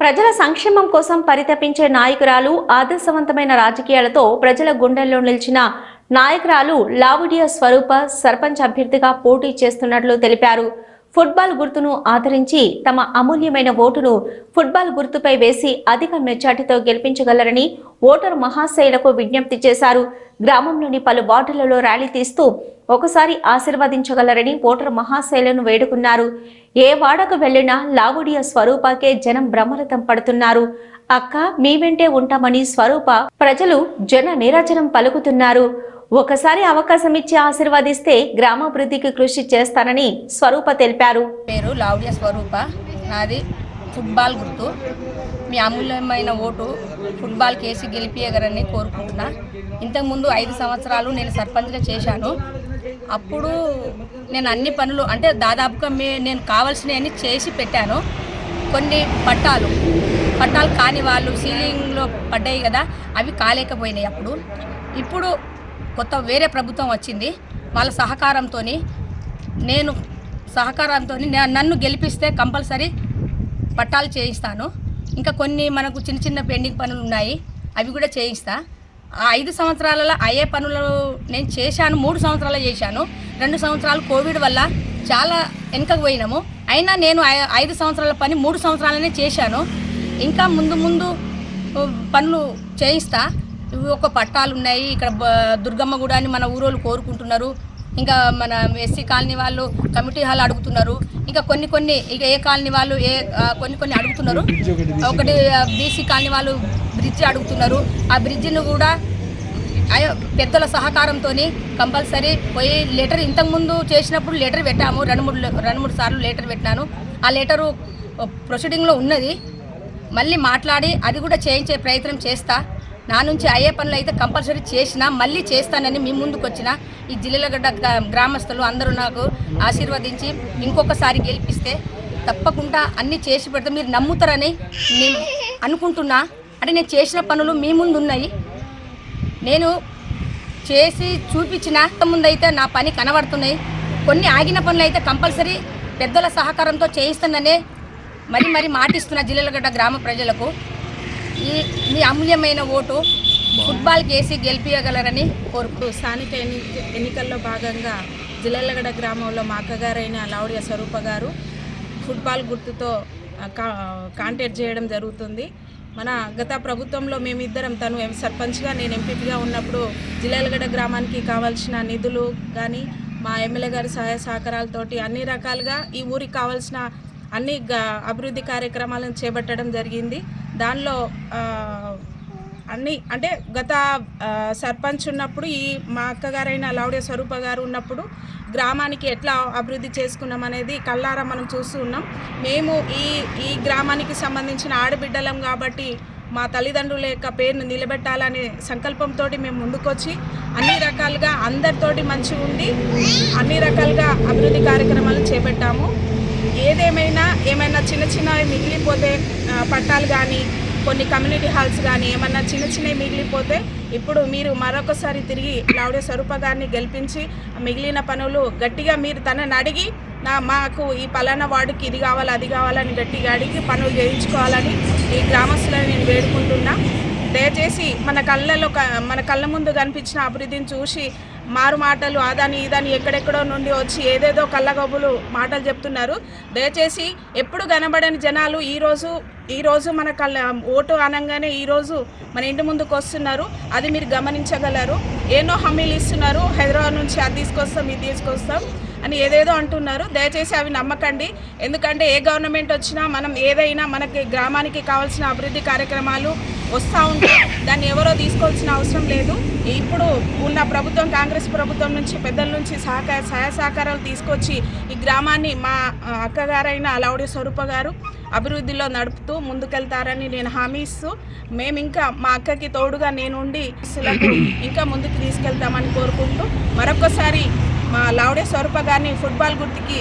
ప్రజల సంక్షేమం కోసం పరితపించే నాయకురాలు ఆదర్శవంతమైన రాజకీయాలతో ప్రజల గుండెల్లో నిలిచిన నాయకురాలు లావుడియా స్వరూప సర్పంచ్ అభ్యర్థిగా పోటీ చేస్తున్నట్లు తెలిపారు. ఫుట్బాల్ గుర్తును ఆదరించి తమ అమూల్యమైన ఓటును ఫుట్బాల్ గుర్తుపై వేసి అధిక మెజార్టీతో గెలిపించగలరని ఓటరు మహాశైలకు విజ్ఞప్తి చేశారు. గ్రామంలోని పలు వార్డులలో ర్యాలీ తీస్తూ ఒకసారి ఆశీర్వదించగలరని ఓటరు మహాశైలను వేడుకున్నారు. ఏ వాడకు వెళ్ళినా లావుడియ స్వరూపకే జనం బ్రహ్మరథం పడుతున్నారు. అక్క మీ వెంటే ఉంటామని స్వరూప ప్రజలు జన నిరాజనం పలుకుతున్నారు. ఒకసారి అవకాశం ఇచ్చి ఆశీర్వదిస్తే గ్రామాభివృద్ధికి కృషి చేస్తానని స్వరూప తెలిపారు. పేరు లావుడియా స్వరూప. నాది ఫుట్బాల్ గుర్తు. మీ అమూల్యమైన ఓటు ఫుట్బాల్ కేసి గెలిపియగరని కోరుకుంటున్నా. ఇంతకుముందు ఐదు సంవత్సరాలు నేను సర్పంచ్గా చేశాను. అప్పుడు నేను అన్ని పనులు అంటే దాదాపుగా మే నేను కావాల్సినవన్నీ చేసి పెట్టాను. కొన్ని పట్టాలు పట్టాలు కాని వాళ్ళు సీలింగ్లో పడ్డాయి కదా అవి కాలేకపోయినాయి అప్పుడు. ఇప్పుడు కొత్త వేరే ప్రభుత్వం వచ్చింది. వాళ్ళ సహకారంతో నేను సహకారంతో నన్ను గెలిపిస్తే కంపల్సరీ పట్టాలు చేయిస్తాను. ఇంకా కొన్ని మనకు చిన్న చిన్న పెండింగ్ పనులు ఉన్నాయి. అవి కూడా చేయిస్తా. ఆ ఐదు సంవత్సరాలలో అయ్యే పనులు నేను చేశాను. మూడు సంవత్సరాలు చేశాను. రెండు సంవత్సరాలు కోవిడ్ వల్ల చాలా వెనుకకు పోయినాము. అయినా నేను ఐ- ఐదు సంవత్సరాల పని మూడు సంవత్సరాలనే చేశాను. ఇంకా ముందు ముందు పనులు చేయిస్తా. ఒక పట్టాలు ఉన్నాయి. ఇక్కడ బ- దుర్గమ్మ గుడాన్ని అని మన ఊరోళ్ళు కోరుకుంటున్నారు. ఇంకా మన ఎస్సీ కాలనీ వాళ్ళు కమిటీ హాల్ అడుగుతున్నారు. ఇంకా కొన్ని కొన్ని ఇక ఏ కాలనీ వాళ్ళు ఏ కొన్ని కొన్ని అడుగుతున్నారు. ఒకటి బీసీ కాలనీ వాళ్ళు బ్రిడ్జ్ అడుగుతున్నారు. ఆ బ్రిడ్జిని కూడా పెద్దల సహకారంతో కంపల్సరీ పోయి లెటర్ ఇంతకుముందు చేసినప్పుడు లెటర్ పెట్టాము. రెండు మూడు రెండు మూడు సార్లు లెటర్ పెట్టినాను. ఆ లెటరు ప్రొసీడింగ్లో ఉన్నది. మళ్ళీ మాట్లాడి అది కూడా చేయించే ప్రయత్నం చేస్తా. నా నుంచి అయ్యే పనులు అయితే కంపల్సరీ చేసినా మళ్ళీ చేస్తానని మీ ముందుకు వచ్చిన ఈ జిల్లెలగడ్డ గ్రా- గ్రామస్తులు అందరూ నాకు ఆశీర్వదించి ఇంకొకసారి గెలిపిస్తే తప్పకుండా అన్నీ చేసి పెడితే మీరు నమ్ముతారని నేను అనుకుంటున్నా. అంటే నేను చేసిన పనులు మీ ముందు ఉన్నాయి నేను చేసి చూపించిన ముందైతే నా పని కనబడుతున్నాయి. కొన్ని ఆగిన పనులు అయితే కంపల్సరీ పెద్దల సహకారంతో చేయిస్తాననే మరి మరి మాటిస్తున్న జిల్లలగడ్డ గ్రామ ప్రజలకు ఈ మీ అమూల్యమైన ఓటు ఫుట్బాల్కి వేసి గెలిపించగలరని కోరుకు స్థానిక ఎన్ని ఎన్నికల్లో భాగంగా జిల్లెల్లగడ గ్రామంలో మా అక్కగారైన లావుడియ స్వరూప గారు ఫుట్బాల్ గుర్తుతో కాంటాక్ట్ చేయడం జరుగుతుంది. మన గత ప్రభుత్వంలో మేమిద్దరం తను ఎం సర్పంచ్గా నేను ఎంపీపీగా ఉన్నప్పుడు జిల్లెలగడ గ్రామానికి కావాల్సిన నిధులు కానీ మా ఎమ్మెల్యే గారి సహాయ సహకారాలతోటి అన్ని రకాలుగా ఈ ఊరికి కావాల్సిన అన్ని గ- అభివృద్ధి కార్యక్రమాలను చేపట్టడం జరిగింది. దానిలో అన్ని అంటే గత సర్పంచ్ ఉన్నప్పుడు ఈ మా అక్కగారైన లౌడే స్వరూప గారు ఉన్నప్పుడు గ్రామానికి ఎట్లా అభివృద్ధి చేసుకున్నాం అనేది కళ్ళారా మనం చూస్తూ ఉన్నాం. మేము ఈ ఈ గ్రామానికి సంబంధించిన ఆడబిడ్డలం కాబట్టి మా తల్లిదండ్రుల యొక్క పేరును నిలబెట్టాలనే సంకల్పంతో మేము ముందుకొచ్చి అన్ని రకాలుగా అందరితోటి మంచిగా ఉండి అన్ని రకాలుగా అభివృద్ధి కార్యక్రమాలు చేపట్టాము. ఏమైనా ఏమైనా చిన్న చిన్నవి మిగిలిపోతే పట్టాలు కానీ కొన్ని కమ్యూనిటీ హాల్స్ కానీ ఏమన్నా చిన్న చిన్నవి మిగిలిపోతే ఇప్పుడు మీరు మరొకసారి తిరిగి లావుడే స్వరూప గారిని గెలిపించి మిగిలిన పనులు గట్టిగా మీరు తనని అడిగి నా మాకు ఈ పలానా వార్డుకి ఇది కావాలి అది కావాలని గట్టిగా అడిగి పనులు చేయించుకోవాలని ఈ గ్రామస్తులను నేను వేడుకుంటున్నా. దయచేసి మన కళ్ళలో క- మన కళ్ళ ముందు కనిపించిన అభివృద్ధిని చూసి మారు మాటలు అదని ఇదని ఎక్కడెక్కడో నుండి వచ్చి ఏదేదో కళ్ళగబులు మాటలు చెప్తున్నారు. దయచేసి ఎప్పుడు కనబడని జనాలు ఈరోజు ఈరోజు మన కళ్ళ ఓటు అనగానే ఈరోజు మన ఇంటి ముందుకు వస్తున్నారు. అది మీరు గమనించగలరు. ఎన్నో హామీలు ఇస్తున్నారు. హైదరాబాద్ నుంచి అది తీసుకొస్తాం ఇది తీసుకొస్తాం. అని ఏదేదో అంటున్నారు. దయచేసి అవి నమ్మకండి. ఎందుకంటే ఏ గవర్నమెంట్ వచ్చినా మనం ఏదైనా మనకి గ్రామానికి కావాల్సిన అభివృద్ధి కార్యక్రమాలు వస్తూ ఉంటే దాన్ని ఎవరో తీసుకోవాల్సిన అవసరం లేదు. ఇప్పుడు ఉన్న ప్రభుత్వం కాంగ్రెస్ ప్రభుత్వం నుంచి పెద్దల నుంచి సహకార సహాయ సహకారాలు తీసుకొచ్చి ఈ గ్రామాన్ని మా అక్కగారైన అలౌడి స్వరూప గారు అభివృద్ధిలో నడుపుతూ ముందుకెళ్తారని నేను హామీ ఇస్తూ మేము ఇంకా మా అక్కకి తోడుగా నేనుండి ఇంకా ముందుకు తీసుకెళ్తామని కోరుకుంటూ మరొకసారి మా లావుడే స్వరూప గారిని ఫుట్బాల్ గుర్తుకి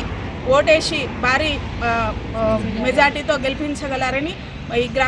ఓటేసి భారీ మెజార్టీతో గెలిపించగలరని ఈ గ్రామ